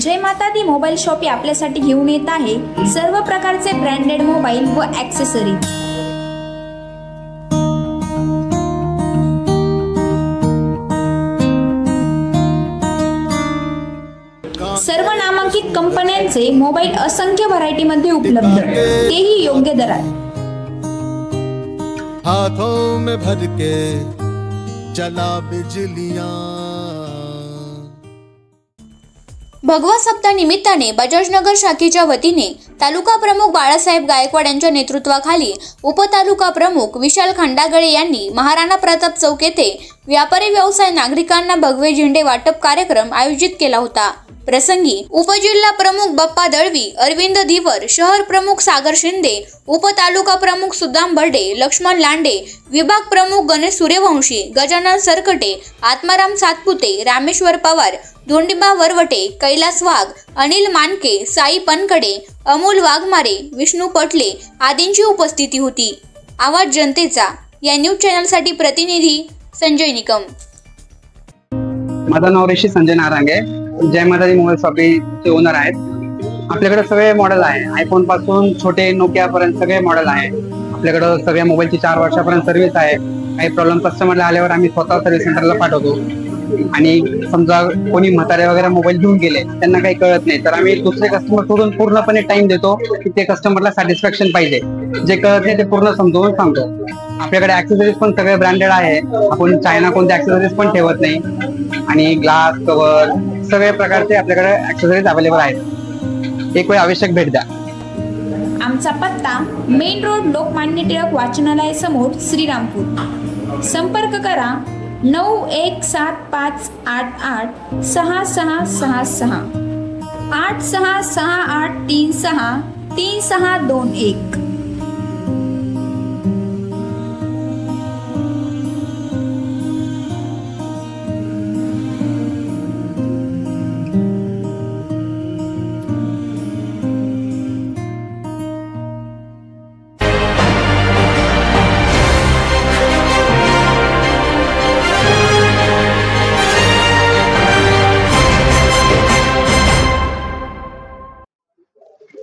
जय माता दी mobile shoppe आपल्यासाठी घेऊन येत आहे. सर्व प्रकारचे ब्रँडेड मोबाईल व ऍक्सेसरीज सर्व नामांकित कंपन्यांचे मोबाईल असंख्य व्हरायटीमध्ये उपलब्ध तेही योग्य दरात. हाथों में भर के चला बिजलियां। भगवा सप्ताह निमित्ताने बजाजनगर शाखेच्या वतीने तालुका प्रमुख बाळासाहेब गायकवाड यांच्या नेतृत्वाखाली उपतालुका प्रमुख विशाल खंडागळे यांनी महाराणा प्रताप चौक येथे व्यापारी व्यवसाय नागरिकांना भगवे झेंडे वाटप कार्यक्रम आयोजित केला होता. प्रसंगी उपजिल्हा प्रमुख बप्पा दळवी अरविंद धीवर शहर प्रमुख सागर शिंदे उपतालुका प्रमुख सुदाम बर्डे लक्ष्मण लांडे विभाग प्रमुख गणेश सूर्यवंशी गजानन सरकटे आत्माराम सातपुते रामेश्वर पवार धोंडिबा वरवटे कैलास वाघ अनिल मानके साई पनकडे अमोल वाघमारे विष्णू पटले आदींची उपस्थिती होती. आवाज जनतेचा या न्यूज चॅनलसाठी प्रतिनिधी संजय निकम. माझं नाव ऋषी संजय नारांगे. जय माताजी मोबाईल शॉपीचे ओनर आहेत. आपल्याकडे सगळे मॉडेल आहे. आयफोनपासून छोटे नोकिया पर्यंत सगळे मॉडेल आहे. आपल्याकडे सगळ्या मोबाईलची चार वर्षापर्यंत सर्व्हिस आहे. काही प्रॉब्लेम कस्टमरला आल्यावर आम्ही स्वतः सर्व्हिस सेंटरला पाठवतो. आणि समजा कोणी म्हातारे वगैरे मोबाईल घेऊन गेले त्यांना काही कळत नाही. तर आम्ही दुसरे कस्टमर सोडून पूर्णपणे टाइम देतो की ते कस्टमरला सॅटिस्फॅक्शन पाहिजे. जे कळत नाही ते पूर्ण समजवून सांगतो. आपल्याकडे ऍक्सेसरीज पण सगळे ब्रँडेड आहे. आपण चायना कोणते ऍक्सेसरीज पण ठेवत नाही. आणि ग्लास कवर सगळे प्रकारचे आपल्याकडे ऍक्सेसरीज अवेलेबल आहेत. एक वेळ आवश्यक भेट द्या. आमचा पत्ता मेन रोड लोकमान्य टिळक वाचनालय समोर श्रीरामपूर. संपर्क करा नऊ एक सात पाच आठ आठ सहा सहा सहा सहा आठ सहा सहा आठ तीन सहा तीन सहा दोन एक.